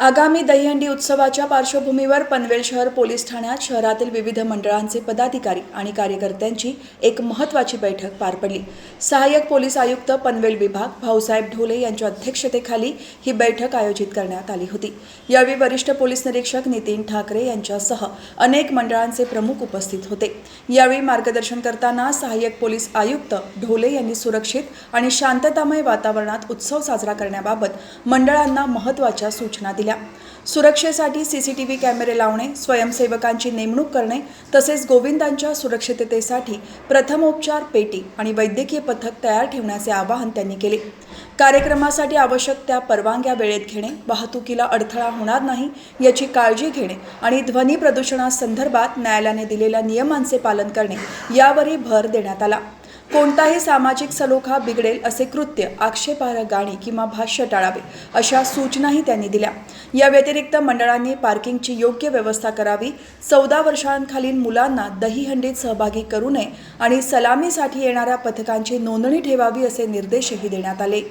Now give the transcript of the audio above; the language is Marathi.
आगामी दहीहंडी उत्सवाच्या पार्श्वभूमीवर पनवेल शहर पोलीस ठाण्यात शहरातील विविध मंडळांचे पदाधिकारी आणि कार्यकर्त्यांची एक महत्त्वाची बैठक पार पडली. सहाय्यक पोलीस आयुक्त पनवेल विभाग भाऊसाहेब ढोले यांच्या अध्यक्षतेखाली ही बैठक आयोजित करण्यात आली होती. यावेळी वरिष्ठ पोलीस निरीक्षक नितीन ठाकरे यांच्यासह अनेक मंडळांचे प्रमुख उपस्थित होते. यावेळी मार्गदर्शन करताना सहाय्यक पोलीस आयुक्त ढोले यांनी सुरक्षित आणि शांततामय वातावरणात उत्सव साजरा करण्याबाबत मंडळांना महत्त्वाच्या सूचना दिल्या. सुरक्षेसाठी सीसीटीव्ही कॅमेरे लावणे स्वयंसेवकांची नेमणूक करणे तसेच गोविंदांच्या सुरक्षिततेसाठी प्रथमोपचार पेटी आणि वैद्यकीय पथक तयार ठेवण्याचे आवाहन त्यांनी केले. कार्यक्रमासाठी आवश्यक त्या परवानग्या वेळेत घेणे वाहतुकीला अडथळा होणार नाही याची काळजी घेणे आणि ध्वनी प्रदूषणासंदर्भात न्यायालयाने दिलेल्या नियमांचे पालन करणे यावरही भर देण्यात आला. कोणताही सामाजिक सलोखा बिघडेल असे कृत्य आक्षेपार्ह गाणी किंवा भाष्य टाळावे अशा सूचनाही त्यांनी दिल्या. या व्यतिरिक्त मंडळांनी पार्किंगची योग्य व्यवस्था करावी चौदा वर्षांखालील मुलांना दहीहंडीत सहभागी करू नये आणि सलामीसाठी येणाऱ्या पथकांची नोंदणी ठेवावी असे निर्देशही देण्यात आले.